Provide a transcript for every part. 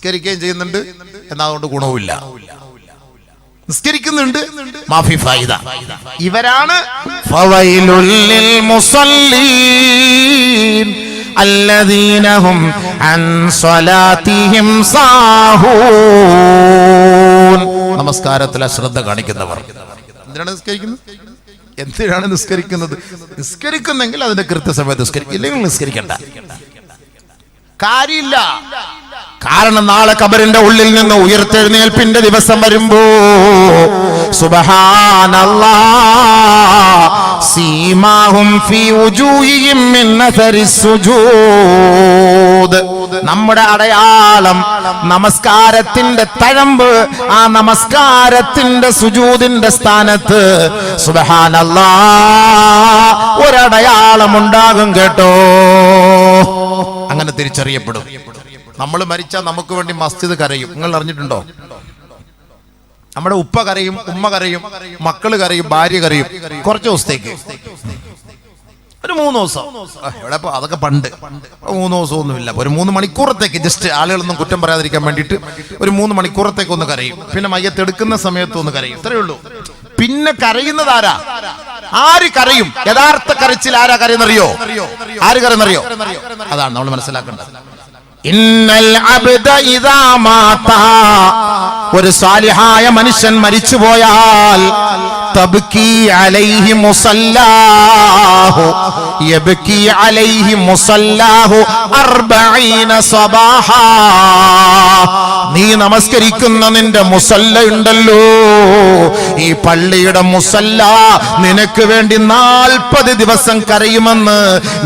നിസ്കരിക്കുകയും ചെയ്യുന്നുണ്ട്. എന്നാൽ അതുകൊണ്ട് ഗുണവുമില്ല. നിസ്കരിക്കുന്നുണ്ട്. മാഫി ഫായിദ. ഇവരാണ് നമസ്കാരത്തിലെ അൻ സ്വലാത്തിഹിം കാണിക്കുന്നവർ. എന്തിനാണ് നിസ്കരിക്കുന്നത്? എന്തിനാണ് നിസ്കരിക്കുന്നത്? നിസ്കരിക്കുന്നെങ്കിൽ അതിന്റെ കൃത്യസമയത്ത് നിസ്കരിക്കും. ഇല്ലെങ്കിൽ നിസ്കരിക്കണ്ട. കാര്യമില്ല. കാരണം നാളെ കബറിന്റെ ഉള്ളിൽ നിന്ന് ഉയർത്തെഴുന്നേൽപ്പിന്റെ ദിവസം വരുമ്പോ സുബഹാനല്ലാ സീമാഹും ഫീ നമ്മുടെ അടയാളം നമസ്കാരത്തിന്റെ തഴമ്പ് ആ നമസ്കാരത്തിന്റെ സുജൂതിന്റെ സ്ഥാനത്ത് സുബഹാനല്ലാ ഒരടയാളം ഉണ്ടാകും കേട്ടോ. അങ്ങനെ തിരിച്ചറിയപ്പെടും. നമ്മൾ മരിച്ചാൽ നമുക്ക് വേണ്ടി മസ്ജിദ് കരയും. നിങ്ങൾ അറിഞ്ഞിട്ടുണ്ടോ? നമ്മുടെ ഉപ്പ കരയും ഉമ്മ കരയും മക്കൾ കരയും ഭാര്യ കരയും കുറച്ച് ദിവസത്തേക്ക്. ഒരു മൂന്ന് ദിവസം. ഇവിടെ അതൊക്കെ പണ്ട്. മൂന്ന് ദിവസം ഒന്നുമില്ല ഒരു മൂന്ന് മണിക്കൂറത്തേക്ക് ജസ്റ്റ് ആളുകളൊന്നും കുറ്റം പറയാതിരിക്കാൻ വേണ്ടിയിട്ട് ഒരു മൂന്ന് മണിക്കൂറത്തേക്ക് ഒന്ന് കരയും. പിന്നെ മയ്യത്തെടുക്കുന്ന സമയത്ത് ഒന്ന് കരയും. ഇത്രയേ ഉള്ളൂ. പിന്നെ കരയുന്നത് ആരാ? ആര് കരയും? യഥാർത്ഥ കരച്ചിൽ ആരാ കരയെന്നറിയോ ആര് കരയെന്നറിയോ അതാണ് നമ്മൾ മനസ്സിലാക്കേണ്ടത്. ഒരു സാലിഹായ മനുഷ്യൻ മരിച്ചു പോയാൽ നീ നമസ്കരിക്കുന്ന നിന്റെ മുസല്ല ഉണ്ടല്ലോ. ഈ പള്ളിയുടെ മുസല്ല നിനക്ക് വേണ്ടി നാൽപ്പത് ദിവസം കരയുമെന്ന്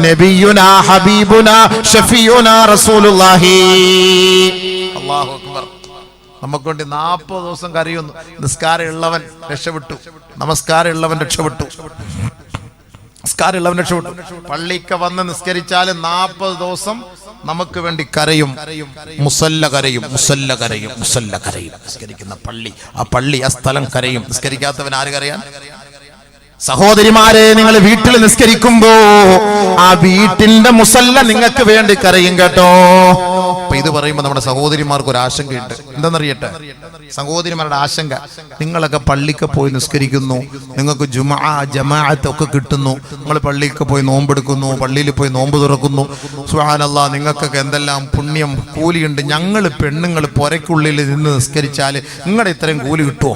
നബിയുന ഹബീബുന ഷഫിയുന റസൂലുള്ളാഹി അല്ലാഹു അക്ബർ. വേണ്ടി ദിവസം കരയുന്നു. നിസ്കാരം ഉള്ളവൻ രക്ഷപ്പെട്ടു. നമസ്കാരം ഉള്ളവൻ രക്ഷപ്പെട്ടു. നിസ്കാരം ഉള്ളവൻ രക്ഷപ്പെട്ടു. പള്ളിക്ക് വന്ന് നിസ്കരിച്ചാൽ നാൽപ്പത് ദിവസം നമുക്ക് വേണ്ടി കരയും. മുസല്ല കരയും മുസല്ല കരയും മുസല്ല കരയും. നിസ്കരിക്കുന്ന പള്ളി. ആ പള്ളി ആ സ്ഥലം കരയും. നിസ്കരിക്കാത്തവൻ ആര് കരയാൻ? സഹോദരിമാരെ നിങ്ങൾ വീട്ടിൽ നിസ്കരിക്കുമ്പോ ആ വീട്ടിന്റെ മുസല്ല നിങ്ങൾക്ക് വേണ്ടി കരയും കേട്ടോ. അപ്പൊ ഇത് പറയുമ്പോ നമ്മുടെ സഹോദരിമാർക്ക് ഒരു ആശങ്കയുണ്ട്. എന്തെന്നറിയട്ടെ? സഹോദരിമാരുടെ ആശങ്ക നിങ്ങളൊക്കെ പള്ളിക്ക് പോയി നിസ്കരിക്കുന്നു നിങ്ങൾക്ക് ജുമാ ജമാഅത്ത് ഒക്കെ കിട്ടുന്നു നിങ്ങൾ പള്ളിക്ക് പോയി നോമ്പെടുക്കുന്നു പള്ളിയിൽ പോയി നോമ്പ് തുറക്കുന്നു. സുഹാനല്ല നിങ്ങൾക്കൊക്കെ എന്തെല്ലാം പുണ്യം കൂലിയുണ്ട്. ഞങ്ങൾ പെണ്ണുങ്ങൾ പുരയ്ക്കുള്ളിൽ നിന്ന് നിസ്കരിച്ചാൽ നിങ്ങളുടെ ഇത്രയും കൂലി കിട്ടുമോ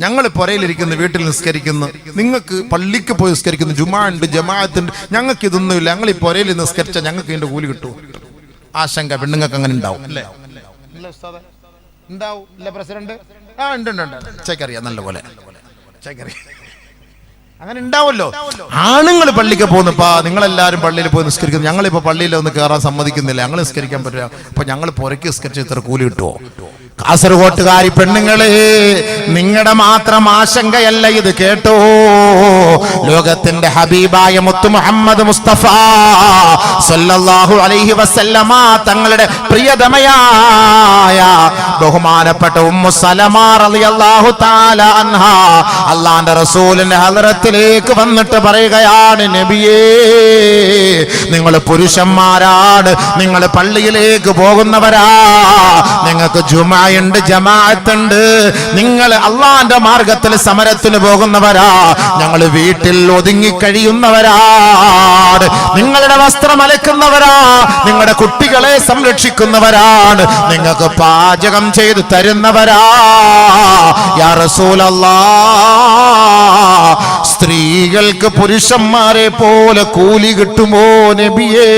ഞങ്ങൾ പുരയിലിരിക്കുന്നു വീട്ടിൽ നിസ്കരിക്കുന്നു. നിങ്ങൾക്ക് പള്ളിക്ക് പോയി നിസ്കരിക്കുന്നു ജുമാ ഉണ്ട് ജമാഅത്തുണ്ട്. ഞങ്ങൾക്ക് ഇതൊന്നുമില്ല. ഞങ്ങൾ ഈ പുരയിൽ നിസ്കരിച്ചാൽ ഞങ്ങൾക്ക് ഇതിന്റെ കൂലി കിട്ടൂ. ആശങ്ക പെണ്ണുങ്ങൾക്ക് അങ്ങനെ ഉണ്ടാവും അല്ലേ? ഉണ്ടാവും. ഇല്ല പ്രസിഡന്റ്. ആ ഉണ്ട് ഉണ്ട് ഉണ്ട്. ചേക്കറിയാം നല്ല പോലെ ചേക്കറിയാം. അങ്ങനെ ഉണ്ടാവല്ലോ ആണുങ്ങൾ പള്ളിക്ക് പോകുന്നപ്പാ നിങ്ങളെല്ലാരും പള്ളിയിൽ പോയി നിസ്കരിക്കുന്നു. ഞങ്ങളിപ്പോ പള്ളിയിൽ ഒന്ന് കയറാൻ സമ്മതിക്കുന്നില്ല. ഞങ്ങൾ നിസ്കരിക്കാൻ പറ്റില്ല. അപ്പൊ ഞങ്ങൾ പുരയ്ക്ക് നിസ്കരിച്ച് ഇത്ര കൂലി കിട്ടുമോ കാസർഗോട്ടുകാരി പെണ്ണുങ്ങളെ നിങ്ങളുടെ മാത്രം ആശങ്കയല്ല ഇത് കേട്ടോ. ലോകത്തിന്റെ ഹബീബായ മുത്തു മുഹമ്മദ് മുസ്തഫ സല്ലല്ലാഹു അലൈഹി വസല്ലമ തങ്ങളുടെ പ്രിയതമയായ ബഹുമാനപ്പെട്ട ഉമ്മു സലമ റളിയല്ലാഹു തആല അൻഹ അള്ളാന്റെ റസൂലിന്റെ ഹദ്റത്തിലേക്ക് വന്നിട്ട് പറയുകയാണ് നബിയേ നിങ്ങൾ പുരുഷന്മാരാണ് നിങ്ങൾ പള്ളിയിലേക്ക് പോകുന്നവരാ നിങ്ങൾക്ക് ജുമായുണ്ട് ജമാഅത്തുണ്ട് നിങ്ങൾ അള്ളാന്റെ മാർഗത്തിൽ സമരത്തിന് പോകുന്നവരാ ഞങ്ങൾ വീട്ടിൽ ഒതുങ്ങി ഒതുങ്ങിക്കഴിയുന്നവരാണ് നിങ്ങളുടെ വസ്ത്രം അലക്കുന്നവരാ നിങ്ങളുടെ കുട്ടികളെ സംരക്ഷിക്കുന്നവരാണ് നിങ്ങൾക്ക് പാചകം ചെയ്തു തരുന്നവരാ. യാ സ്ത്രീകൾക്ക് പുരുഷന്മാരെ പോലെ കൂലി കിട്ടുമോ നബിയേ?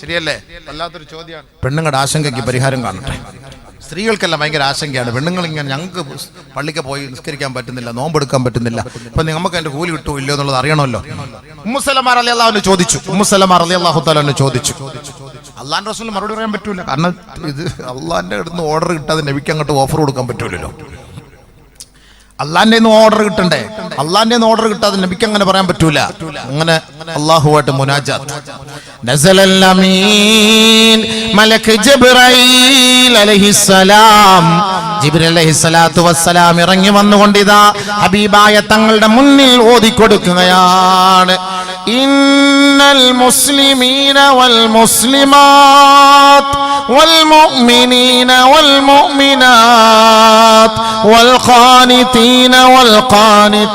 ശരിയല്ലേ? വല്ലാത്തൊരു ചോദ്യമാണ്. പെണ്ണുങ്ങളുടെ ആശങ്കയ്ക്ക് പരിഹാരം കാണട്ടെ. സ്ത്രീകൾക്കെല്ലാം ഭയങ്കര ആശങ്കയാണ്. പെണ്ണുങ്ങൾ ഇങ്ങനെ ഞങ്ങൾക്ക് പള്ളിക്ക് പോയി നിസ്കരിക്കാൻ പറ്റുന്നില്ല നോമ്പെടുക്കാൻ പറ്റുന്നില്ല. അപ്പൊ നമുക്ക് അതിന്റെ കൂലി കിട്ടുമോ ഇല്ലയോ എന്നുള്ളത് അറിയണമല്ലോ. ഉമ്മുസലമാർ അലി അള്ളാഹുവിനെ ചോദിച്ചു. ഉമ്മുസലമാർ അലി അള്ളാഹു താലാവിനെ ചോദിച്ചു. അള്ളാന്റെ റസൂലിന് മറുപടി പറയാൻ പറ്റൂല. കാരണം ഇത് അള്ളാന്റെ അടുത്ത് ഓർഡർ കിട്ടാതെ നബിക്ക് അങ്ങോട്ട് ഓഫർ കൊടുക്കാൻ പറ്റൂലല്ലോ. അള്ളാന്റെ ഓർഡർ കിട്ടണ്ടേ? അള്ളാന്റെ ഓർഡർ കിട്ടാതെ നബിക്ക് അങ്ങനെ പറയാൻ പറ്റൂല. അങ്ങനെ അള്ളാഹുവായിട്ട് മുനാജാത്ത്. ഇറങ്ങി വന്നുകൊണ്ടിതാ ഹബീബായ തങ്ങളുടെ മുന്നിൽ ഓതിക്കൊടുക്കുകയാണ്. إن المسلمين والمسلمات والمؤمنين والمؤمنات والقانتين والقانتات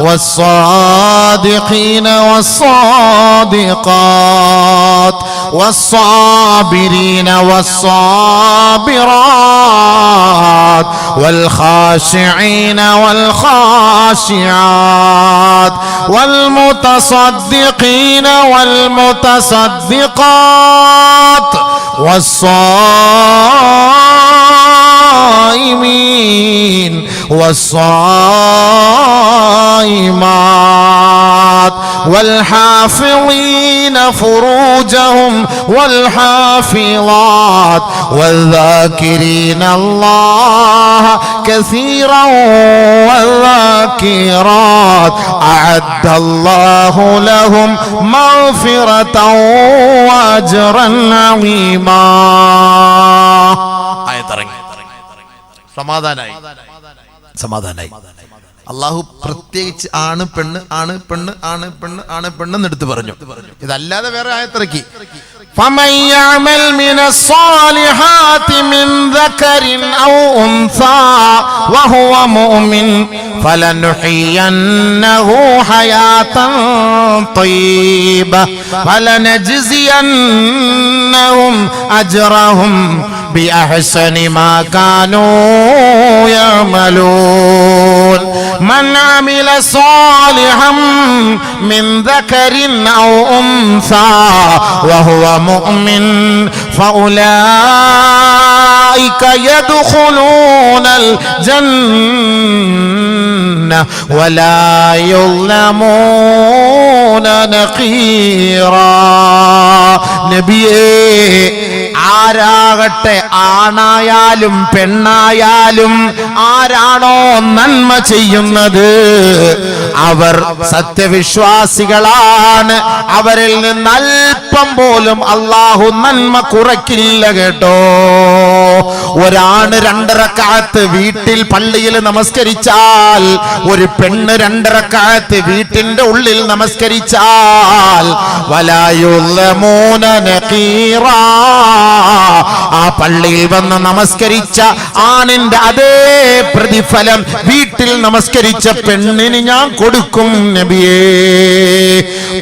والصادقين والصادقات والصابرين والصابرات والخاشعين والخاشعات والمتصدقين والمتصدقات والصائمين والصائمات والحافظين فروجهم والحافظات والذاكرين الله كثيرا والذاكرات أعد الله لهم مغفرة وأجرا عظيما ആയത്തിറങ്ങി സമാധാനായി സമാധാനായി. അള്ളാഹു പ്രത്യേകിച്ച് ആണ് പെണ്ണ് ആണ് പെണ്ണ് ആണ് പെണ്ണ് ആണ് പെണ്ണ് എന്നെടുത്ത് പറഞ്ഞു. ഇതല്ലാതെ വേറെ ആയത്തിറക്കി. ഫലനുഹിയന്നഹു بأحسن ما كانوا يعملون. من عمل صالحا من ذكر أو أنثى وهو مؤمن فأولئك يدخلون الجنة ولا يظلمون نقيرا. نبي إيه ആരാകട്ടെ ആണായാലും പെണ്ണായാലും ആരാണോ നന്മ ചെയ്യുന്നത്? അവർ സത്യവിശ്വാസികളാണ്. അവരിൽ നിന്ന് അല്പം പോലും അള്ളാഹു നന്മ കുറയ്ക്കില്ല കേട്ടോ. ഒരാണ് രണ്ടരക്കാലത്ത് വീട്ടിൽ പള്ളിയിൽ നമസ്കരിച്ചാൽ ഒരു പെണ്ണ് രണ്ടരക്കാലത്ത് വീട്ടിന്റെ ഉള്ളിൽ നമസ്കരിച്ചാൽ വലായുള്ളമൂന നഖീറാ. ആ പള്ളിയിൽ വന്ന് നമസ്കരിച്ച ആണിന്റെ അതേ പ്രതിഫലം വീട്ടിൽ നമസ്കരിച്ച പെണ്ണിന് ഞാൻ കൊടുക്കും നബിയേ.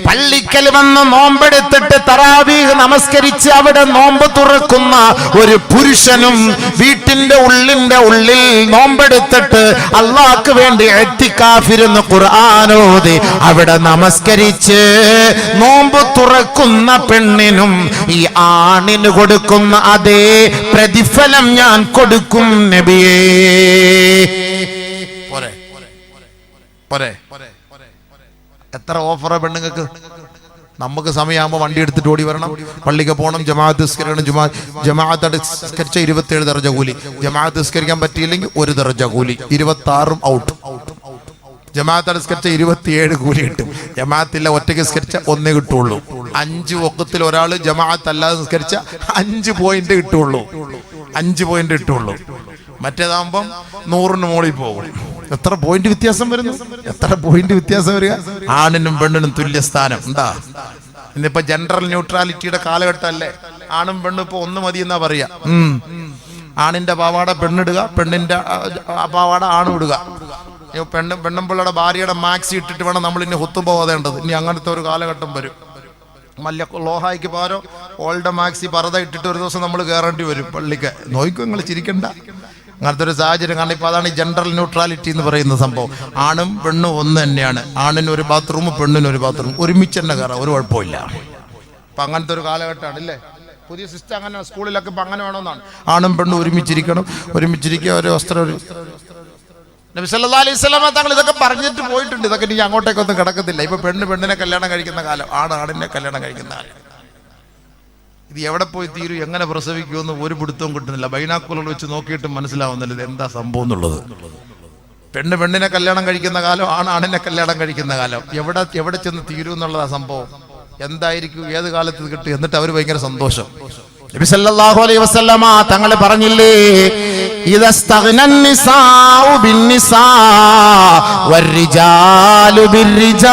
പള്ളിക്കൽ വന്ന് നോമ്പെടുത്തിട്ട് തറാവീഹ് നമസ്കരിച്ച് അവിടെ നോമ്പ് തുറക്കുന്ന ഒരു പുരുഷനും വീട്ടിന്റെ ഉള്ളിന്റെ ഉള്ളിൽ നോമ്പെടുത്തിട്ട് അള്ളാഹ്ക്ക് വേണ്ടി എത്തിക്കാഫിരുന്ന് ഖുർആാനോതി അവിടെ നമസ്കരിച്ച് നോമ്പ് തുറക്കുന്ന പെണ്ണിനും ഈ ആണിന് കൊടുക്കുന്ന അതേ പ്രതിഫലം ഞാൻ കൊടുക്കും നബിയേ. പോരെ. പോരെ. എത്ര ഓഫറാ പെണ്ണുങ്ങൾക്ക്? നമുക്ക് സമയമാകുമ്പോൾ വണ്ടി എടുത്തിട്ട് ഓടി വരണം. പള്ളിക്ക് പോകണം ജമാഅത്ത് നിസ്കരിക്കണം ജമാ ജമാഅത്ത് നിസ്കരിച്ച ഇരുപത്തേഴ് ദർജ കൂലി. ജമാഅത്ത് നിസ്കരിക്കാൻ പറ്റിയില്ലെങ്കിൽ ഒരു ദർജ കൂലി. ഇരുപത്തി ആറും ഔട്ട് ജമാഅത്ത് നിസ്കരിച്ച ഇരുപത്തിയേഴ് കൂലി കിട്ടും. ജമാഅത്തില്ല ഒറ്റയ്ക്ക് നിസ്കരിച്ച ഒന്നേ കിട്ടുള്ളൂ. അഞ്ച് ഒക്കത്തിൽ ഒരാൾ ജമാഅത്ത് അല്ലാതെ നിസ്കരിച്ച അഞ്ച് പോയിന്റ് കിട്ടുള്ളൂ. അഞ്ച് പോയിന്റ് കിട്ടുള്ളൂ. മറ്റേതാകുമ്പം നൂറിന് മുകളിൽ പോകും. എത്ര പോയിന്റ് വ്യത്യാസം വരുന്നു? എത്ര പോയിന്റ് വ്യത്യാസം വരിക? ആണിനും പെണ്ണിനും തുല്യ സ്ഥാനം. എന്താ? ഇന്നിപ്പോ ജനറൽ ന്യൂട്രാലിറ്റിയുടെ കാലഘട്ടമല്ലേ? ആണും പെണ്ണും ഇപ്പൊ ഒന്ന് മതി എന്നാ പറയാ. ആണിന്റെ പാവാട പെണ്ണിടുക പെണ്ണിന്റെ പാവാട ആണും ഇടുക. പെണ്ണ് പെണ്ണുമ്പിള്ളയുടെ ഭാര്യയുടെ മാക്സി ഇട്ടിട്ട് വേണം നമ്മൾ ഇനി ഒത്തും പോകേണ്ടത് ഇനി അങ്ങനത്തെ ഒരു കാലഘട്ടം വരും. മല്ല ലോഹായിക്ക് പാരോ ഓൾഡ് മാക്സി പറത ഇട്ടിട്ട് ഒരു ദിവസം നമ്മൾ കയറേണ്ടി വരും പള്ളിക്ക്. നോയിക്കും നിങ്ങൾ ചിരിക്കണ്ട. അങ്ങനത്തെ ഒരു സാഹചര്യം കാരണം ഇപ്പോൾ അതാണ് ഈ ജനറൽ ന്യൂട്രാലിറ്റി എന്ന് പറയുന്ന സംഭവം. ആണും പെണ്ണും ഒന്ന് തന്നെയാണ്. ആണിന് ഒരു ബാത്റൂം പെണ്ണിന് ഒരു ബാത്റൂം ഒരുമിച്ച് തന്നെ കയറാം ഒരു കുഴപ്പമില്ല. അപ്പം അങ്ങനത്തെ ഒരു കാലഘട്ടമാണ് അല്ലേ പുതിയ സിസ്റ്റം അങ്ങനെ സ്കൂളിലൊക്കെ ഇപ്പം അങ്ങനെ വേണമെന്നാണ്. ആണും പെണ്ണും ഒരുമിച്ചിരിക്കണം. ഒരുമിച്ചിരിക്കുക ഒരു വസ്ത്രം ഒരു നബി അലൈഹി വസല്ലമ തങ്ങൾ ഇതൊക്കെ പറഞ്ഞിട്ട് പോയിട്ടുണ്ട്. ഇതൊക്കെ ഇനി അങ്ങോട്ടേക്കൊന്നും കിടക്കത്തില്ല. ഇപ്പൊ പെണ്ണ് പെണ്ണിനെ കല്യാണം കഴിക്കുന്ന കാലം ആണ് ആണിനെ കല്യാണം കഴിക്കുന്ന കാലം. ഇത് എവിടെ പോയി തീരും എങ്ങനെ പ്രസവിക്കുമെന്ന് ഒരു പിടുത്തവും കിട്ടുന്നില്ല. ബൈനാക്കുലർ വെച്ച് നോക്കിയിട്ട് മനസ്സിലാവുന്നില്ല ഇത് എന്താ സംഭവം എന്നുള്ളത്. പെണ്ണ് പെണ്ണിനെ കല്യാണം കഴിക്കുന്ന കാലം ആണ് ആണിനെ കല്യാണം കഴിക്കുന്ന കാലം. എവിടെ എവിടെ ചെന്ന് തീരും എന്നുള്ളതാ സംഭവം. എന്തായിരിക്കും ഏത് കാലത്ത് കിട്ടും? എന്നിട്ട് അവർ ഭയങ്കര സന്തോഷം. നബി സല്ലല്ലാഹു അലൈഹി വസല്ലമ തങ്ങൾ പറഞ്ഞില്ലേ إذا استغنى النساء بالنساء والرجال بالرجال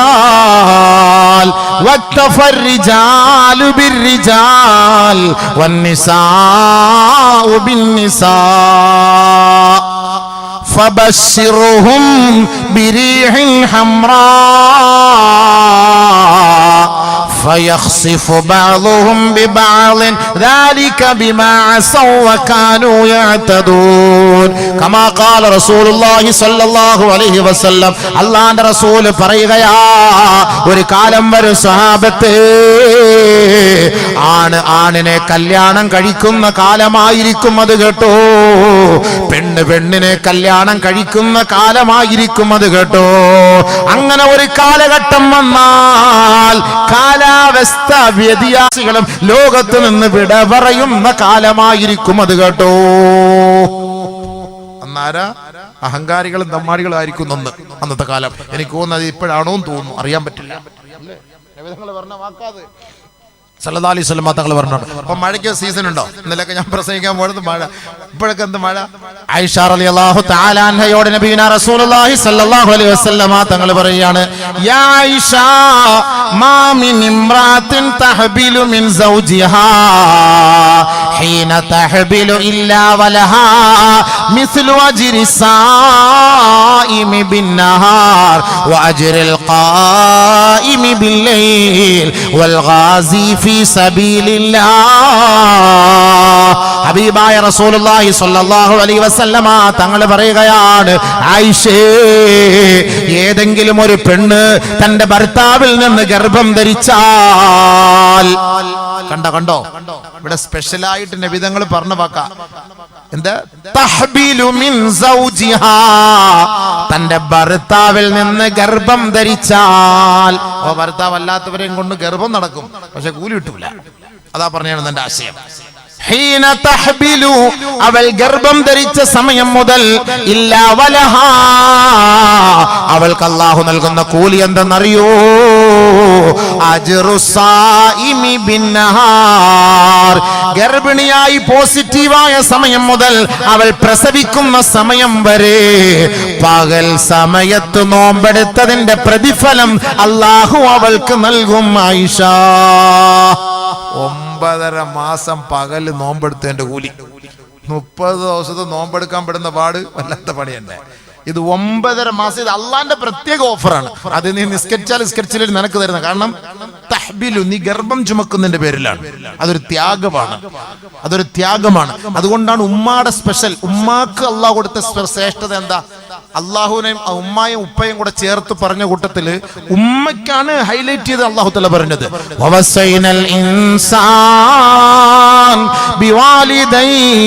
واكتفى الرجال بالرجال والنساء بالنساء فبشرهم بريح حمراء فيخصف بعضهم ببعض ذلك بما عصوا وكانوا يعتدون كما قال رسول الله صلى الله عليه وسلم അള്ളാന്റെ റസൂല് പറയുകയാ ഒരു കാലം വരും സ്വഹാബത്തെ ആണ് ആണിനെ കല്യാണം കഴിക്കുന്ന കാലമായിരിക്കും അത് കേട്ടോ പെണ്ണ് പെണ്ണിനെ കല്യാണം കഴിക്കുന്ന കാലമായിരിക്കും അത് കേട്ടോ അങ്ങനെ ഒരു കാലഘട്ടം വന്നാൽ കാലാവസ്ഥ വ്യതിയാസികളും ലോകത്ത് നിന്ന് വിട പറയുന്ന കാലമായിരിക്കും അത് കേട്ടോ. അന്നാരാ? അഹങ്കാരികളും തമ്മാടികളും ആയിരിക്കും ഒന്ന് അന്നത്തെ കാലം. എനിക്ക് തോന്നുന്നത് ഇപ്പോഴാണോ തോന്നുന്നു. അറിയാൻ പറ്റില്ല. സല്ലല്ലാഹു അലൈഹി വസല്ലം തങ്ങൾ പറഞ്ഞു അപ്പൊ മഴയ്ക്ക് സീസൺ ഉണ്ടോ? ഇന്നലെയൊക്കെ ഞാൻ പ്രസംഗിക്കാൻ പോയത് മഴ. ഇപ്പോഴൊക്കെ എന്ത് മഴ? ഐഷ റളിയല്ലാഹു തആല അൻഹയോട് നബിയുന റസൂലുള്ളാഹി അലൈഹി തങ്ങൾ പറയുകയാണ് യാ ഐഷ മാ മിൻ ഇംറാത്തിൻ തഹബിലു മിൻ സൗജിഹാ. ഹീന إلا ഇല്ലാ വലഹാ മിസ്ലു അജ്രി സായിമി وأجر القائم ഖായിമി والغازي في ഫീ الله ഹബീബായ റസൂലുള്ളാഹി സ്വല്ലല്ലാഹു അലൈഹി വസല്ലമ തങ്ങൾ പറയുകയാണ് ആയിഷേ ഏതെങ്കിലും ഒരു പെണ്ണ് തന്റെ ഭർത്താവിൽ നിന്ന് ഗർഭം ധരിച്ചാൽ കണ്ടോ കണ്ടോ? ഇവിടെ സ്പെഷ്യലായിട്ട് നബിതങ്ങൾ പറഞ്ഞ വാക്ക. എന്താ? തന്റെ ഭർത്താവിൽ നിന്ന് ഗർഭം ധരിച്ചാൽ. ഓ ഭർത്താവ് അല്ലാത്തവരെയും കൊണ്ട് ഗർഭം നടക്കും. പക്ഷെ കൂലി കിട്ടൂല. അതാ പറഞ്ഞാണ് എന്റെ ആശയം. അവൾ ഗർഭം ധരിച്ച സമയം മുതൽ അവൾക്ക് അള്ളാഹു നൽകുന്ന കൂലി എന്തെന്നറിയോ? ഗർഭിണിയായി പോസിറ്റീവായ സമയം മുതൽ അവൾ പ്രസവിക്കുന്ന സമയം വരെ പകൽ സമയത്ത് നോമ്പെടുത്തതിന്റെ പ്രതിഫലം അള്ളാഹു അവൾക്ക് നൽകും ആയിഷ. ഒമ്പതര മാസം പകൽ നോമ്പെടുത്തതിന്റെ കൂലി. മുപ്പത് ദിവസത്തെ നോമ്പെടുക്കാൻ പെടുന്ന പാട് വല്ലാത്ത പണി തന്നെ. ഇത് ഒമ്പതര മാസം ഇത് അള്ളാന്റെ പ്രത്യേക ഓഫറാണ്. അത് നീ നിസ്കരിച്ചാൽ നിസ്കരിച്ചില്ല നിനക്ക് തരുന്ന കാരണം തഹ്ബിലു നീ ഗർഭം ചുമക്കുന്നതിന്റെ പേരിലാണ്. അതൊരു ത്യാഗമാണ്. അതൊരു ത്യാഗമാണ്. അതുകൊണ്ടാണ് ഉമ്മാടെ സ്പെഷ്യൽ ഉമ്മാക്ക് അള്ളാഹ് കൊടുത്ത ശ്രേഷ്ഠത എന്താ? അള്ളാഹുവിനെയും ആ ഉമ്മായും ഉപ്പയും കൂടെ ചേർത്ത് പറഞ്ഞ കൂട്ടത്തില് ഉമ്മയ്ക്കാണ് ഹൈലൈറ്റ് ചെയ്ത് അള്ളാഹു തല പറഞ്ഞത് ووصينا الإنسان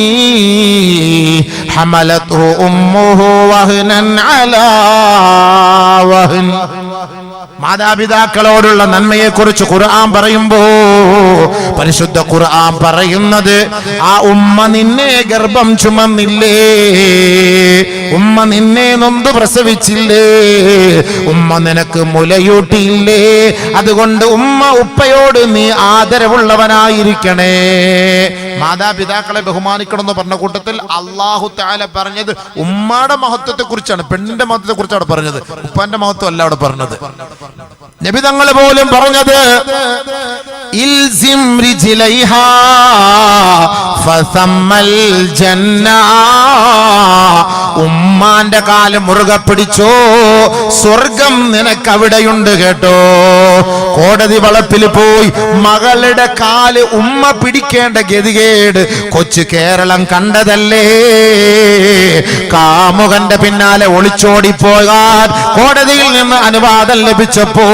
بوالديه حملته أمه وهنا على وهن മാതാപിതാക്കളോടുള്ള നന്മയെ കുറിച്ച് ഖുർആൻ പറയുമ്പോ പരിശുദ്ധ ഖുർആൻ പറയുന്നത് ആ ഉമ്മ നിന്നെ ഗർഭം ചുമന്നില്ലേ? ഉമ്മ നിന്നെ നൊന്ത് പ്രസവിച്ചില്ലേ? ഉമ്മ നിനക്ക് മുലയൂട്ടിയില്ലേ? അതുകൊണ്ട് ഉമ്മ ഉപ്പയോട് നീ ആദരവുള്ളവനായിരിക്കണേ. മാതാപിതാക്കളെ ബഹുമാനിക്കണം എന്ന് പറഞ്ഞ കൂട്ടത്തിൽ അള്ളാഹു താല പറഞ്ഞത് ഉമ്മയുടെ മഹത്വത്തെ കുറിച്ചാണ് പെണ്ണിന്റെ മഹത്വത്തെ കുറിച്ചാണ് പറഞ്ഞത്. ഉപ്പന്റെ മഹത്വം അല്ല അവിടെ പറഞ്ഞത്. തങ്ങളെ പോലും പറഞ്ഞത് ഇൽസിം റിജിലൈഹാ ഫസമ്മൽ ജന്ന ഉമ്മാന്റെ കാലം മുറുക പിടിച്ചോ. സ്വർഗം നിനക്ക് അവിടെയുണ്ട് കേട്ടോ. കോടതി വളപ്പിൽ പോയി മകളുടെ കാൽ ഉമ്മ പിടിക്കേണ്ട ഗതികേട് കൊച്ചു കേരളം കണ്ടതല്ലേ? കാമുകന്റെ പിന്നാലെ ഒളിച്ചോടിപ്പോകാൻ കോടതിയിൽ നിന്ന് അനുവാദം ലഭിച്ചപ്പോ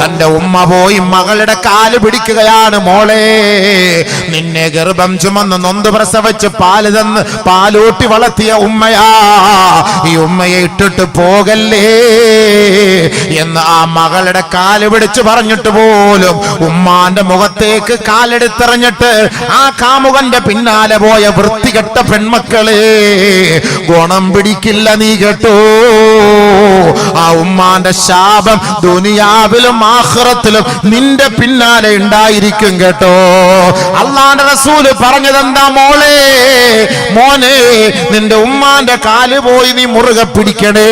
തന്റെ ഉമ്മ പോയി മകളുടെ കാൽ പിടിക്കുകയാണ് മോളെ. നിന്നെ ഗർഭം ചുമന്ന് നൊന്ത് പ്രസവിച്ച് പാൽ തന്ന് പാലൂട്ടി വളർത്തിയ ഉമ്മയാ. ഈ ഉമ്മയെ ഇട്ടിട്ട് പോകല്ലേ എന്ന് ആ മകളുടെ കാൽ പിടിച്ച് പറഞ്ഞിട്ട് പോലും ഉമ്മാന്റെ മുഖത്തേക്ക് കാലെടുത്തെറിഞ്ഞിട്ട് ആ കാമുകന്റെ പിന്നാലെ പോയ വൃത്തികെട്ട പെൺമക്കളെ ഗുണം പിടിക്കില്ല നീ കേട്ടോ. ആ ഉമ്മാന്റെ ശാപം ദുനിയാവിലും ആഹ്റത്തിലും നിന്റെ പിന്നാലെ ഉണ്ടായിരിക്കും കേട്ടോ. അള്ളാന്റെ റസൂൽ പറഞ്ഞതെന്താ മോളെ? മോനെ നിന്റെ ഉമ്മാന്റെ കാൽ പോയി നീ മുറുകെ പിടിക്കണേ.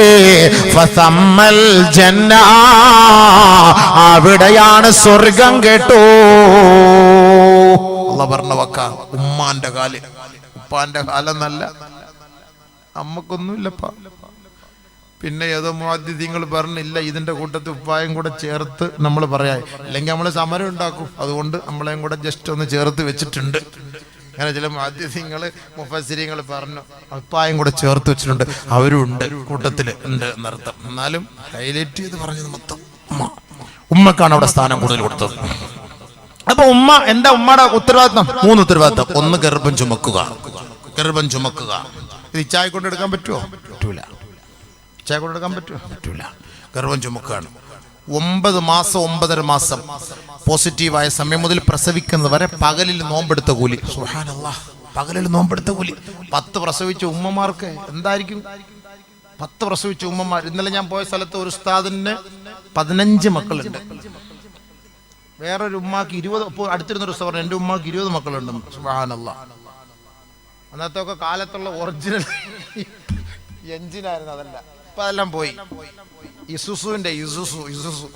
ഫസമ്മൽ ജന്ന. അവിടെയാണ് സ്വർഗം കേട്ടോ. വക്ക ഉമ്മാന്റെ കാൽ. ഉപ്പാന്റെ കാലെന്നല്ല. നമ്മക്കൊന്നുമില്ലപ്പാ പിന്നെ ഏതോ മാധ്യങ്ങൾ പറഞ്ഞില്ല ഇതിന്റെ കൂട്ടത്തിൽ ഉപ്പായം കൂടെ ചേർത്ത് നമ്മൾ പറയാ. അല്ലെങ്കിൽ നമ്മൾ സമരം ഉണ്ടാക്കും. അതുകൊണ്ട് നമ്മളെയും കൂടെ ജസ്റ്റ് ഒന്ന് ചേർത്ത് വെച്ചിട്ടുണ്ട്. അങ്ങനെ ചില മാധ്യങ്ങൾ മുഫസിരിങ്ങൾ പറഞ്ഞു ഉപ്പായം കൂടെ ചേർത്ത് വെച്ചിട്ടുണ്ട്. അവരും ഉണ്ട് കൂട്ടത്തിൽ ഉണ്ട് എന്നർത്ഥം. എന്നാലും ഹൈലൈറ്റ് ചെയ്ത് പറഞ്ഞത് മൊത്തം ഉമ്മ. ഉമ്മക്കാണ് അവിടെ സ്ഥാനം കൂടുതൽ കൊടുത്തത്. അപ്പൊ ഉമ്മ എന്താ ഉമ്മയുടെ ഉത്തരവാദിത്തം മൂന്ന് ഉത്തരവാദിത്തം ഒന്ന് ഗർഭം ചുമക്കുക. ഗർഭം ചുമക്കുക. ഇത് ഇച്ചായി കൊണ്ട് എടുക്കാൻ പറ്റുമോ പറ്റൂല കൊടുക്കാൻ പറ്റുമോ പറ്റൂല. ഗർഭം ചുമക്കുകയാണ് ഒമ്പത് മാസം ഒമ്പതര മാസം പോസിറ്റീവായ സമയം മുതൽ പ്രസവിക്കുന്നത് വരെ പകലിൽ നോമ്പെടുത്ത കൂലി. പകലിൽ നോമ്പെടുത്ത കൂലി. പത്ത് പ്രസവിച്ച ഉമ്മമാർക്ക് എന്തായിരിക്കും? പത്ത് പ്രസവിച്ച ഉമ്മമാർ. ഇന്നലെ ഞാൻ പോയ സ്ഥലത്ത് ഒരു ഉസ്താദിന് പതിനഞ്ച് മക്കളുണ്ട്. വേറൊരു ഉമ്മാക്ക് ഇരുപത് ഇപ്പോൾ അടുത്തിരുന്ന ഒരു പറഞ്ഞു എന്റെ ഉമ്മാക്ക് ഇരുപത് മക്കളുണ്ട്. സുഹാനല്ല അന്നത്തെ ഒക്കെ കാലത്തുള്ള ഒറിജിനൽ എഞ്ചിനായിരുന്നു അതല്ല. ഇപ്പൊ അതെല്ലാം പോയി. ഇസുസുവിന്റെ ഇസുസു ഇസുസു.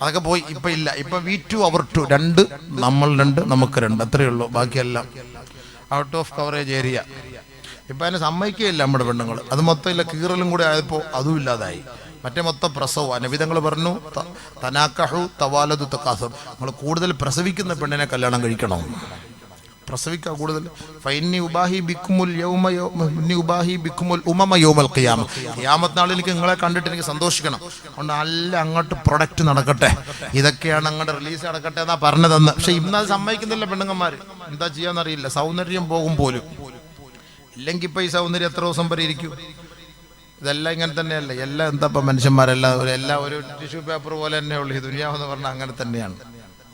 അതൊക്കെ പോയി. ഇപ്പൊ ഇല്ല. ഇപ്പൊ വി ടു അവർ ടു. രണ്ട്. നമ്മൾ രണ്ട് നമുക്ക് രണ്ട്. അത്രയേ ഉള്ളൂ. ബാക്കിയെല്ലാം ഔട്ട് ഓഫ് കവറേജ് ഏരിയ ഇപ്പൊ അതിനെ സമ്മതിക്കുകയില്ല നമ്മുടെ പെണ്ണുങ്ങൾ അത് മൊത്തം ഇല്ല. കീറലും കൂടെ ആയപ്പോൾ അതും ഇല്ലാതായി. മറ്റേ മൊത്തം പ്രസവം. അനവിധങ്ങൾ പറഞ്ഞു തനാക്കഹു തവാലതു തക്കാസം. നമ്മൾ കൂടുതൽ പ്രസവിക്കുന്ന പെണ്ണിനെ കല്യാണം കഴിക്കണം. പ്രസവിക്കുക കൂടുതൽ. ഫൈന്നി ഉബാഹി യൗമ ഉബാഹി ഖിയാമ. ഖിയാമത്ത് എനിക്ക് നിങ്ങളെ കണ്ടിട്ട് എനിക്ക് സന്തോഷിക്കണം. അതുകൊണ്ട് നല്ല അങ്ങോട്ട് പ്രൊഡക്റ്റ് നടക്കട്ടെ. ഇതൊക്കെയാണ് അങ്ങോട്ട് റിലീസ് നടക്കട്ടെ എന്നാ പറഞ്ഞതെന്ന്. പക്ഷെ ഇന്ന് അത് സമ്മതിക്കുന്നില്ല പെണ്ണുങ്ങന്മാർ എന്താ ചെയ്യാന്നറിയില്ല. സൗന്ദര്യം പോകും പോലും. ഇല്ലെങ്കിൽ ഇപ്പൊ ഈ സൗന്ദര്യം എത്ര ദിവസം വരെ ഇരിക്കും? ഇതെല്ലാം ഇങ്ങനെ തന്നെയല്ലേ? എല്ലാം എന്താ മനുഷ്യന്മാരെല്ലാം എല്ലാം ഒരു ടിഷ്യൂ പേപ്പർ പോലെ തന്നെ ഉള്ളു. ഈ ദുനിയാവെന്ന് പറഞ്ഞാൽ അങ്ങനെ തന്നെയാണ്.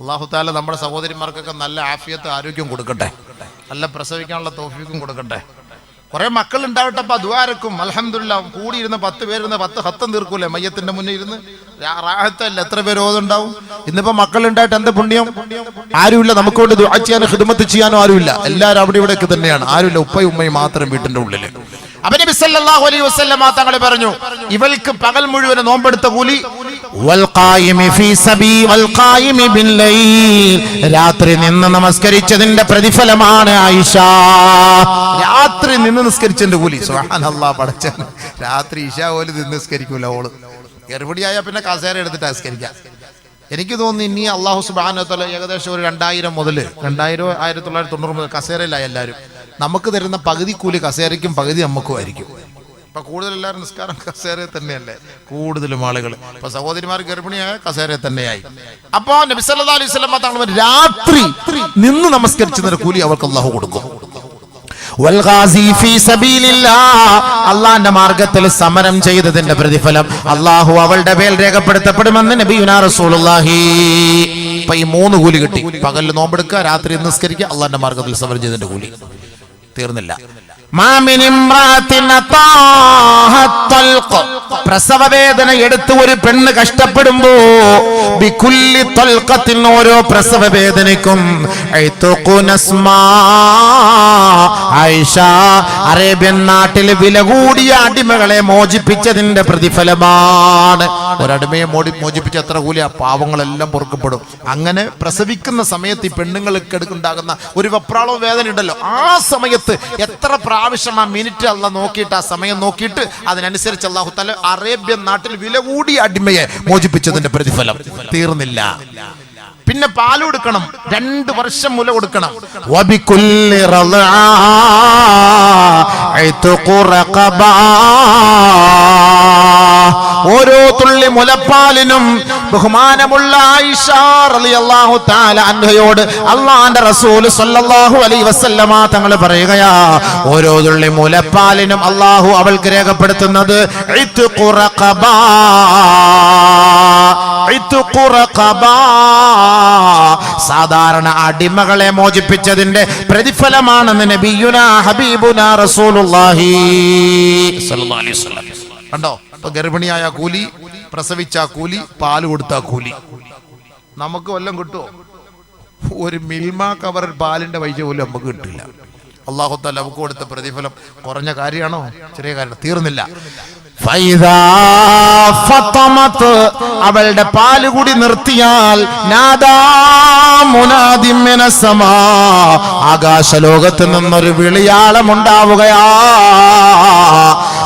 അള്ളാഹു താല നമ്മുടെ സഹോദരിമാർക്കൊക്കെ നല്ല ആഫിയത്ത് ആരോഗ്യം കൊടുക്കട്ടെ. നല്ല പ്രസവിക്കാനുള്ള തോഫിക്കും കൊടുക്കട്ടെ. കുറെ മക്കൾ ഉണ്ടാവട്ടെ അപ്പൊ ദ്വാരക്കും അലഹമില്ല കൂടിയിരുന്ന പത്ത് പേരുന്ന പത്ത് ഹത്തം തീർക്കൂലേ മയ്യത്തിന്റെ മുന്നിൽ ഇരുന്ന്? റാഹത്തല്ല എത്ര പേര് ഓതുണ്ടാവും ഇന്നിപ്പോ മക്കൾ ഉണ്ടായിട്ട് എന്താ പുണ്യം? ആരുമില്ല നമുക്ക് കൊണ്ട് ദുആ ചെയ്യാനോ ഹിദമത്ത് ചെയ്യാനോ ആരുമില്ല. എല്ലാവരും അവിടെ ഇവിടെയൊക്കെ തന്നെയാണ്. ആരുമില്ല ഉപ്പയും ഉമ്മയും മാത്രം വീട്ടിന്റെ ഉള്ളിൽ. അപ്പൊ നബി സല്ലല്ലാഹു അലൈഹി വസല്ലമ തങ്ങൾ പറഞ്ഞു ഇവൾക്ക് പകൽ മുഴുവൻ നോമ്പെടുത്ത കൂലി രാത്രി നിന്ന് നമസ്കരിച്ചതിന്റെ പ്രതിഫലമാണ് ആയിഷ. രാത്രി നിന്ന് നിസ്കരിച്ചതിന്റെ കൂലി. പടച്ച. രാത്രി ഇഷ പോലും നിന്ന് നിസ്കരിക്കൂല ഓൾ. ഗർഭിണിയായ പിന്നെ കസേര എടുത്തിട്ട് നിസ്കരിക്കാം. എനിക്ക് തോന്നുന്നു ഇനി അള്ളാഹു സുബാനത്തല ഏകദേശം ഒരു രണ്ടായിരം മുതൽ രണ്ടായിരം ആയിരത്തി തൊള്ളായിരത്തി തൊണ്ണൂറ് മുതൽ കസേരയിലായി എല്ലാവരും നമുക്ക് തരുന്ന പകുതി കൂലി കസേരയ്ക്കും പകുതി നമുക്കും ആയിരിക്കും. ഇപ്പൊ കൂടുതൽ എല്ലാവരും നിസ്കാരം കസേരയിൽ തന്നെയല്ലേ? കൂടുതലും ആളുകൾ ഇപ്പൊ സഹോദരിമാർ ഗർഭിണിയായ കസേരയിൽ തന്നെയായി. അപ്പോ നബി സല്ലല്ലാഹു അലൈഹി തങ്ങൾ രാത്രി നിന്ന് നമസ്കരിച്ചതിന്റെ കൂലി അവർക്ക് അള്ളാഹു കൊടുക്കും. അള്ളാന്റെ മാർഗത്തിൽ സമരം ചെയ്തതിന്റെ പ്രതിഫലം അള്ളാഹു അവളുടെ പേൽ രേഖപ്പെടുത്തപ്പെടുമെന്ന് നബിയുനാ റസൂലുള്ളാഹി. ഇപ്പൊ ഈ മൂന്ന് കൂലി കിട്ടി. പകലിൽ നോമ്പെടുക്കുക രാത്രി നിസ്കരിക്കുക അള്ളാന്റെ മാർഗത്തിൽ സമരം ചെയ്തതിന്റെ കൂലി. തീർന്നില്ല. മാ മിൻ ഇംറാത്തിൻ അതാഹത് തൽഖ്. പ്രസവവേദന എടുത്ത് ഒരു പെണ്ണ് കഷ്ടപ്പെടുമ്പോ ബിക്കുല്ലി തൽഖത്തിൻ ഓരോ പ്രസവ വേദനയ്ക്കും അറേബ്യൻ നാട്ടിൽ വില കൂടിയ അടിമകളെ മോചിപ്പിച്ചതിന്റെ പ്രതിഫലമാണ്. ഒരടിമയെ മോടി മോചിപ്പിച്ച എത്ര ആ പാവങ്ങളെല്ലാം പൊറുക്കപ്പെടും. അങ്ങനെ പ്രസവിക്കുന്ന സമയത്ത് ഈ പെണ്ണുങ്ങൾക്ക് എടുക്കുണ്ടാകുന്ന ഒരു വെപ്രാളവും വേദന ഉണ്ടല്ലോ. ആ സമയത്ത് എത്ര പ്രാവശ്യം ആ മിനിറ്റ് അല്ല നോക്കിയിട്ട് ആ സമയം നോക്കിയിട്ട് അതിനനുസരിച്ച് അള്ളാഹു തല അറേബ്യൻ നാട്ടിൽ വില കൂടി അടിമയെ മോചിപ്പിച്ചതിന്റെ പ്രതിഫലം തീർന്നില്ല. പിന്നെ പാൽ കൊടുക്കണം. രണ്ട് വർഷം മുല കൊടുക്കണം. ഓരോ തുള്ളി മുലപ്പാലിനും ബഹുമാനമുള്ള ആയിഷ റളിയല്ലാഹു തആല അൻഹയോട് അള്ളാന്റെ റസൂൽ സല്ലല്ലാഹു അലൈഹി വസല്ലമ തങ്ങൾ പറയുകയാ ഓരോ തുള്ളി മുലപ്പാലിനും അള്ളാഹു അവൾക്ക് രേഖപ്പെടുത്തുന്നത്. സാധാരണ അടിമകളെ മോചിപ്പിച്ചതിന്റെ പ്രതിഫലമാണെന്ന് നബിയുന ഹബീബുന റസൂലുള്ളാഹി. കണ്ടോ? ഗർഭിണിയായ കൂലി പ്രസവിച്ച കൂലി പാൽ കൊടുത്ത കൂലി. നമുക്ക് വല്ലതും കിട്ടുമോ ഒരു മിൽമ കവർ പാലിന്റെ പൈസ പോലും നമുക്ക് കിട്ടില്ല. അള്ളാഹുത്താല നമുക്ക് കൊടുത്ത പ്രതിഫലം കുറഞ്ഞ കാര്യമാണോ? ചെറിയ കാര്യം തീർന്നില്ല. അവളുടെ പാൽ കൂടി നിർത്തിയാൽ. ആകാശലോകത്ത് നിന്നൊരു വിളിയാളം ഉണ്ടാവുകയാ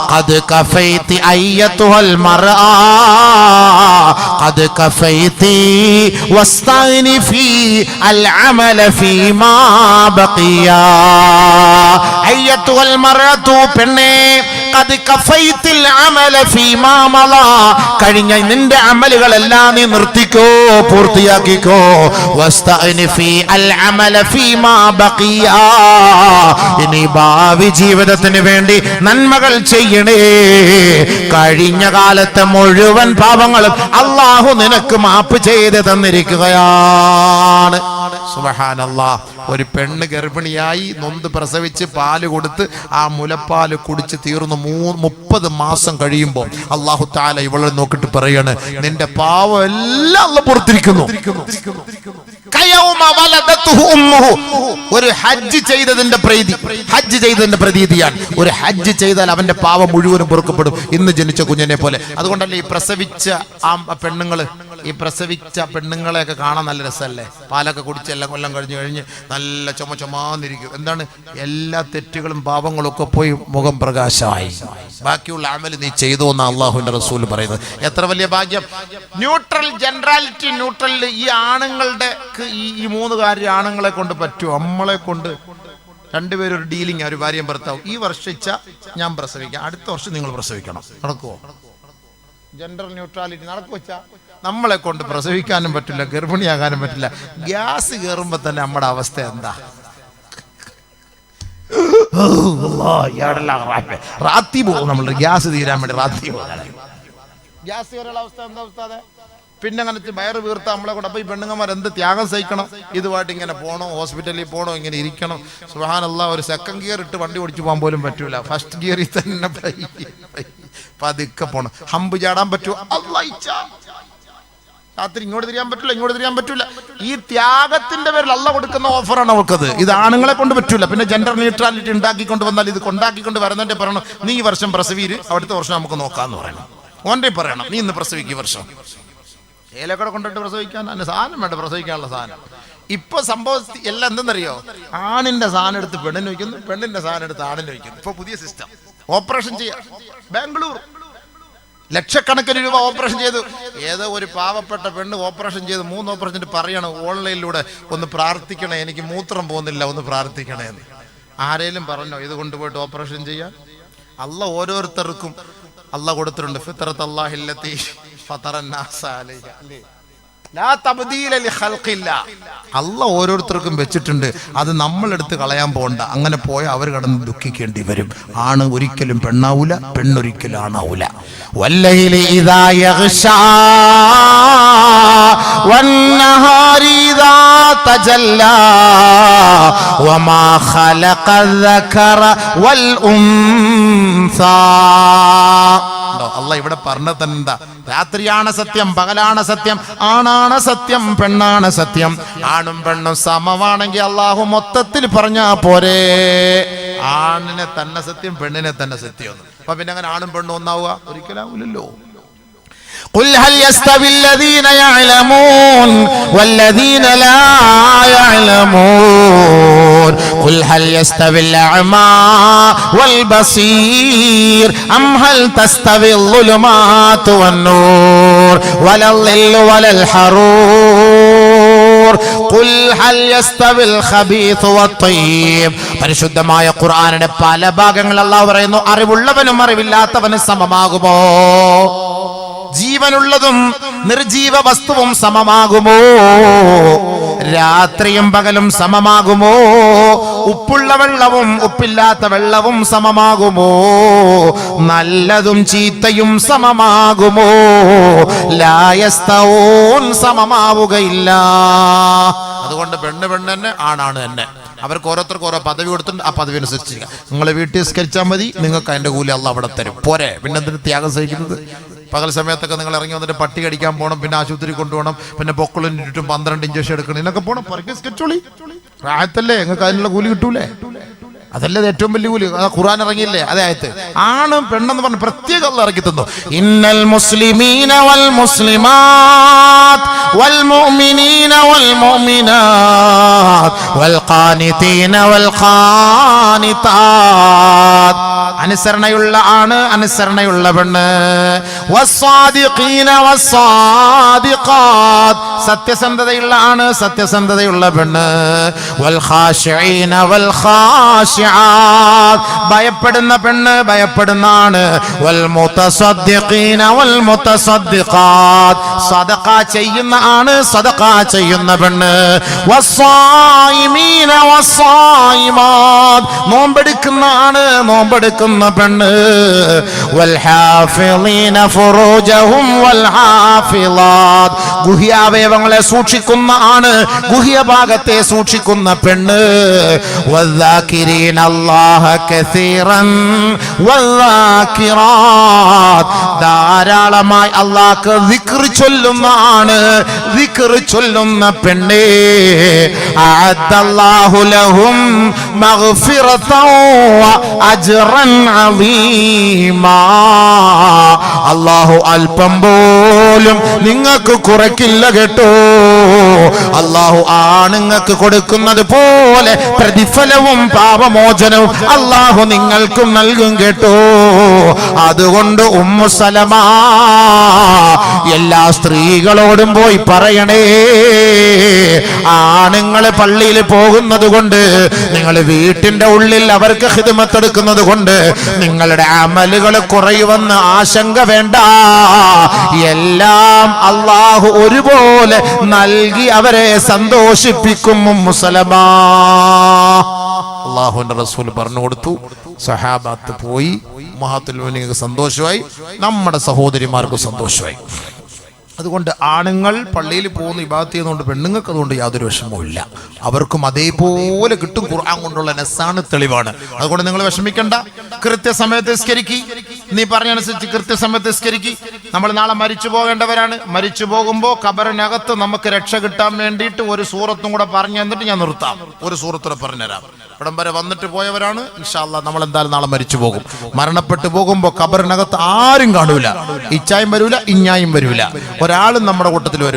قد كفيت أيتها المرأة قد كفيت واستغنفي العمل فيما بقي أيتها المرأة പെണ്ണേ കഴിഞ്ഞ നിന്റെ അമലുകളെല്ലാം നീ നിർത്തിക്കോ പൂർത്തിയാക്കിക്കോ. ഇനി ഭാവി ജീവിതത്തിന് വേണ്ടി നന്മകൾ ചെയ്യണേ. കഴിഞ്ഞ കാലത്തെ മുഴുവൻ പാപങ്ങളും അള്ളാഹു നിനക്ക് മാപ്പ് ചെയ്ത് തന്നിരിക്കുകയാണ്. സുബഹാനല്ലാ. ഒരു പെണ്ണ് ഗർഭിണിയായി നൊന്ത് പ്രസവിച്ച് പാൽ കൊടുത്ത് ആ മുലപ്പാൽ കുടിച്ച് തീർന്ന് മൂ മുപ്പത് മാസം കഴിയുമ്പോൾ അള്ളാഹു താല ഇവളെ നോക്കിട്ട് പറയാണ് നിന്റെ പാവം എല്ലാം അള്ള പുറത്തിരിക്കുന്നു. ഒരു ഹജ്ജ് ചെയ്തതിന്റെ പ്രീതി ഹജ്ജ് ചെയ്തതിന്റെ പ്രതീതിയാണ്. ഒരു ഹജ്ജ് ചെയ്താൽ അവന്റെ പാവം മുഴുവനും പൊറുക്കപ്പെടും. ഇന്ന് ജനിച്ച കുഞ്ഞിനെ പോലെ. അതുകൊണ്ടല്ലേ ഈ പ്രസവിച്ച ആ പെണ്ണുങ്ങൾ ഈ പ്രസവിച്ച പെണ്ണുങ്ങളെയൊക്കെ കാണാൻ നല്ല രസമല്ലേ? പാലൊക്കെ കുടിച്ച് എല്ലാം കൊല്ലം കഴിഞ്ഞ് കഴിഞ്ഞ് നല്ല ചുമ ചുമാന്നിരിക്കും. എന്താണ്? എല്ലാ തെറ്റുകളും പാപങ്ങളും ഒക്കെ പോയി മുഖം പ്രകാശമായി. ബാക്കിയുള്ള അമൽ നീ ചെയ്തു എന്ന് അള്ളാഹുവിന്റെ റസൂൽ പറയുന്നത്. എത്ര വലിയ ഭാഗ്യം? ന്യൂട്രൽ ജനറാലിറ്റി ന്യൂട്രലിൽ ഈ ആണുങ്ങളുടെ ഈ മൂന്ന് കാര്യം ആണുങ്ങളെ കൊണ്ട് പറ്റുമോ? അമ്മളെ കൊണ്ട്. രണ്ടുപേരും ഒരു ഡീലിംഗ് ഒരു ഭാര്യയും ഭർത്താവും. ഈ വർഷിച്ച ഞാൻ പ്രസവിക്കാം. അടുത്ത വർഷം നിങ്ങൾ പ്രസവിക്കണം. നടക്കുവോ? ജെൻഡർ ന്യൂട്രാലിറ്റി നടക്കുവച്ച നമ്മളെ കൊണ്ട് പ്രസവിക്കാനും പറ്റില്ല ഗർഭിണിയാകാനും പറ്റില്ല. ഗ്യാസ് കയറുമ്പോൾ തന്നെ നമ്മുടെ അവസ്ഥ എന്താ? റാത്തി പോകും നമ്മൾ ഗ്യാസ് തീരാൻ വേണ്ടി റാത്തി പോകും. ഗ്യാസ് കയറുള്ള അവസ്ഥ എന്താ അവസ്ഥ പിന്നെ അങ്ങനെ വയറ് വീർത്ത നമ്മളെ കൂടെ അപ്പൊ ഈ പെണ്ണുങ്ങന്മാർ എന്ത് ത്യാഗം സഹിക്കണം? ഇതുമായിട്ട് ഇങ്ങനെ പോകണോ ഹോസ്പിറ്റലിൽ പോകണോ ഇങ്ങനെ ഇരിക്കണം? സുഹാനല്ല ഒരു സെക്കൻഡ് ഗിയർ ഇട്ട് വണ്ടി ഓടിച്ചു പോകാൻ പോലും പറ്റൂല. ഫസ്റ്റ് ഗിയറിൽ തന്നെ പതുക്കെ പോണം. ഹമ്പ് ചാടാൻ പറ്റുമോ അല്ലാ. രാത്രി ഇങ്ങോട്ട് തിരിയാൻ പറ്റില്ല ഇങ്ങോട്ട് തിരിയാൻ പറ്റില്ല. ഈ ത്യാഗത്തിന്റെ പേരിൽ അല്ല കൊടുക്കുന്ന ഓഫറാണ് അവൾക്കത്. ഇത് ആണുങ്ങളെ കൊണ്ട് പറ്റില്ല പിന്നെ ജെൻഡർ ന്യൂട്രാലിറ്റി ഉണ്ടാക്കിക്കൊണ്ട് വന്നാൽ ഇത് കൊണ്ടാക്കിക്കൊണ്ട് വരുന്നതിന്റെ പറയണം നീ ഈ വർഷം പ്രസവീര് അടുത്ത വർഷം നമുക്ക് നോക്കാന്ന് പറയണം. ഓന്റെ പറയണം. നീ ഇന്ന് പ്രസവിക്ക് വർഷം. ഏലക്കട കൊണ്ടിട്ട് പ്രസവിക്കാൻ അതിന് സാധനം വേണ്ട പ്രസവിക്കാനുള്ള സാധനം. ഇപ്പൊ സംഭവം എല്ലാം എന്തെന്നറിയോ? ആണിന്റെ സാധനം എടുത്ത് പെണ്ണിന് വയ്ക്കുന്നു പെണ്ണിന്റെ സാധനം എടുത്ത് ആണിന് വയ്ക്കുന്നു. ഇപ്പൊ പുതിയ സിസ്റ്റം ഓപ്പറേഷൻ ചെയ്യാം. ബാംഗ്ലൂർ. ലക്ഷക്കണക്കിന് രൂപ ഓപ്പറേഷൻ ചെയ്തു. ഏതോ ഒരു പാവപ്പെട്ട പെണ്ണ് ഓപ്പറേഷൻ ചെയ്ത് മൂന്ന് ഓപ്പറേഷൻ പറയണം ഓൺലൈനിലൂടെ ഒന്ന് പ്രാർത്ഥിക്കണേ എനിക്ക് മൂത്രം പോകുന്നില്ല ഒന്ന് പ്രാർത്ഥിക്കണേ എന്ന് ആരേലും പറഞ്ഞോ ഇത് കൊണ്ടുപോയിട്ട് ഓപ്പറേഷൻ ചെയ്യാൻ അല്ല ഓരോരുത്തർക്കും. അല്ല കൊടുത്തിട്ടുണ്ട് ഫിത്രത്ത് അള്ളാഹില്ലത്തി ഫത്തറന്നാസാലേ. അല്ല ഓരോരുത്തർക്കും വെച്ചിട്ടുണ്ട്. അത് നമ്മളെടുത്ത് കളയാൻ പോകണ്ട അങ്ങനെ പോയ അവർ കടന്ന് ദുഃഖിക്കേണ്ടി വരും. ആണ് ഒരിക്കലും പെണ്ണാവൂല പെണ്ണൊരിക്കലും ആണാവൂല. വല്ലയിലേതായ ഇതാ تجلى وما خلق الذكر والأنثى ഉണ്ടോ? അല്ല ഇവിടെ പറഞ്ഞത് തന്നെ എന്താ രാത്രിയാണ് സത്യം പകലാണ് സത്യം ആണാണ് സത്യം പെണ്ണാണ് സത്യം ആണും പെണ്ണും സമമാണെങ്കിൽ അള്ളാഹു മൊത്തത്തിൽ പറഞ്ഞാ പോരെ ആണിനെ തന്നെ സത്യം പെണ്ണിനെ തന്നെ സത്യം എന്ന്. അപ്പൊ പിന്നെ അങ്ങനെ ആണും പെണ്ണും ഒന്നാവുക ഒരിക്കലാവൂലല്ലോ قل هل يستوي الذين يعلمون والذين لا يعلمون قل هل يستوي الأعمى والبصير أم هل تستوي الظلمات والنور ولا الظل ولا الحرور قل هل يستوي الخبيث والطيب പരിശുദ്ധമായ ഖുർആനിന്റെ പല ഭാഗങ്ങൾ അള്ളാഹു പറയുന്നു അറിവുള്ളവനും അറിവില്ലാത്തവനും സമമാകുമോ ജീവനുള്ളതും നിർജീവ വസ്തുവും സമമാകുമോ? രാത്രിയും പകലും സമമാകുമോ? ഉപ്പുള്ള വെള്ളവും ഉപ്പില്ലാത്ത വെള്ളവും സമമാകുമോ? നല്ലതും ചീത്തയും സമമാകുമോ? ലായസ്തവോൻ സമമാവുകയില്ല. അതുകൊണ്ട് പെണ്ണ് പെണ്ണ് തന്നെ ആണാണ് തന്നെ അവർക്ക് ഓരോരുത്തർക്ക് ഓരോ പദവി കൊടുത്തിട്ടുണ്ട്. ആ പദവി അനുസരിച്ചിരിക്കുക നിങ്ങളെ വീട്ടിൽ സ്കരിച്ചാൽ മതി. നിങ്ങൾക്ക് അതിന്റെ കൂലി അല്ല അവിടെ തരും. പോരെ. പിന്നെ എന്തിനു ത്യാഗം സഹിക്കുന്നത്? പകൽ സമയത്തൊക്കെ നിങ്ങൾ ഇറങ്ങി വന്നിട്ട് പട്ടി കടിക്കാൻ പോകണം പിന്നെ ആശുപത്രി കൊണ്ടുപോകണം പിന്നെ പൊക്കളിന് ചുറ്റും പന്ത്രണ്ട് ഇഞ്ചക്ഷൻ എടുക്കണം ഇതിനൊക്കെ പോകണം പുറകെ സ്കെച്ചോളി. പ്രായത്തല്ലേ നിങ്ങൾക്ക് അതിനുള്ള കൂലി കിട്ടൂലേ? അതല്ലേ ഏറ്റവും വലിയ കൂലി. ഖുർആൻ ഇറങ്ങിയില്ലേ? അതെ ആയത്ത്. ആണ് പെണ്ണെന്ന് പറഞ്ഞ് പ്രത്യേകം ഇറക്കി തന്നു. ഇന്നൽ മുസ്ലിമീന വൽ മുസ്ലിമാത്ത് വൽ والمؤمنات والقانتين والقانتات. അനുസരണയുള്ള ആണ് അനുസരണയുള്ള പെണ്ണ്. സത്യസന്ധതയുള്ള ആണ് സത്യസന്ധതയുള്ള പെണ്ണ്. ഭയപ്പെടുന്ന പെണ്ണ് ഭയപ്പെടുന്ന ആണ്. ചെയ്യുന്ന ആണ് സദക്ക ചെയ്യുന്ന പെണ്ണ്. നോമ്പെടുക്കുന്ന ആണ് നോമ്പെടുക്കുന്ന പെണ്ണ്. ഗുഹ്യാവയവങ്ങളെ സൂക്ഷിക്കുന്ന ആണ് ഗുഹ്യഭാഗത്തെ സൂക്ഷിക്കുന്ന പെണ്ണ്. ധാരാളമായി അള്ളാഹ് ചൊല്ലുന്ന ആണ് ദിക്ർ ചൊല്ലുന്ന പെണ്ണേ അഅദ്ദല്ലാഹു ലഹും മഗ്ഫിറതൻ വഅജ്റൻ അളീമാ അള്ളാഹു അല്പം പോലും നിങ്ങൾക്ക് കുറയ്ക്കില്ല കേട്ടോ. അള്ളാഹു ആണുങ്ങൾക്ക് കൊടുക്കുന്നത് പോലെ പ്രതിഫലവും പാപമോചനവും അള്ളാഹു നിങ്ങൾക്കും നൽകും കേട്ടോ. അതുകൊണ്ട് ഉമ്മു സലമ എല്ലാ സ്ത്രീകളോടും പോയി പറയണേ. ആണുങ്ങൾ പള്ളിയിൽ പോകുന്നത് കൊണ്ട് നിങ്ങൾ വീട്ടിന്റെ ഉള്ളിൽ അവർക്ക് ഹിതമത്തെടുക്കുന്നത് കൊണ്ട് നിങ്ങളുടെ അമലുകൾ കുറയുമെന്ന് ആശങ്ക വേണ്ട. എല്ലാം അള്ളാഹു ഒരുപോലെ നൽകി അവരെ സന്തോഷിപ്പിക്കും മുസലമാ. അള്ളാഹുവിന്റെ റസൂൽ പറഞ്ഞു കൊടുത്തു. സഹാബാത്ത് പോയി. മഹാത്തുൽ സന്തോഷമായി. നമ്മുടെ സഹോദരിമാർക്ക് സന്തോഷമായി. അതുകൊണ്ട് ആണുങ്ങൾ പള്ളിയിൽ പോകുന്ന വിഭാഗത്തിൽ ചെയ്യുന്നതുകൊണ്ട് പെണ്ണുങ്ങൾക്ക് അതുകൊണ്ട് യാതൊരു വിഷമവും ഇല്ല. അവർക്കും അതേപോലെ കിട്ടും ഖുർആൻ കൊണ്ടുള്ള നെസ്സാണ് തെളിവാണ്. അതുകൊണ്ട് നിങ്ങൾ വിഷമിക്കണ്ട. കൃത്യസമയത്ത് നിസ്കരിക്കി. നീ പറഞ്ഞനുസരിച്ച് കൃത്യസമയത്ത് നിസ്കരിക്കി. നമ്മൾ നാളെ മരിച്ചു പോകേണ്ടവരാണ്. മരിച്ചു പോകുമ്പോൾ കബറിനകത്ത് നമുക്ക് രക്ഷ കിട്ടാൻ വേണ്ടിയിട്ട് ഒരു സൂറത്തും കൂടെ പറഞ്ഞു തന്നിട്ട് ഞാൻ നിർത്താം. ഒരു സൂറത്തൂടെ പറഞ്ഞുതരാം. ഇവിടം വരെ വന്നിട്ട് പോയവരാണ്. ഇൻഷാല്ല നമ്മൾ എന്തായാലും നാളെ മരിച്ചു പോകും. മരണപ്പെട്ടു പോകുമ്പോൾ ഖബറിനകത്ത് ആരും കാണൂല. ഇച്ചായും വരൂല ഇഞ്ഞായും വരൂല. ഒരാളും നമ്മുടെ കൂട്ടത്തിൽ വരൂല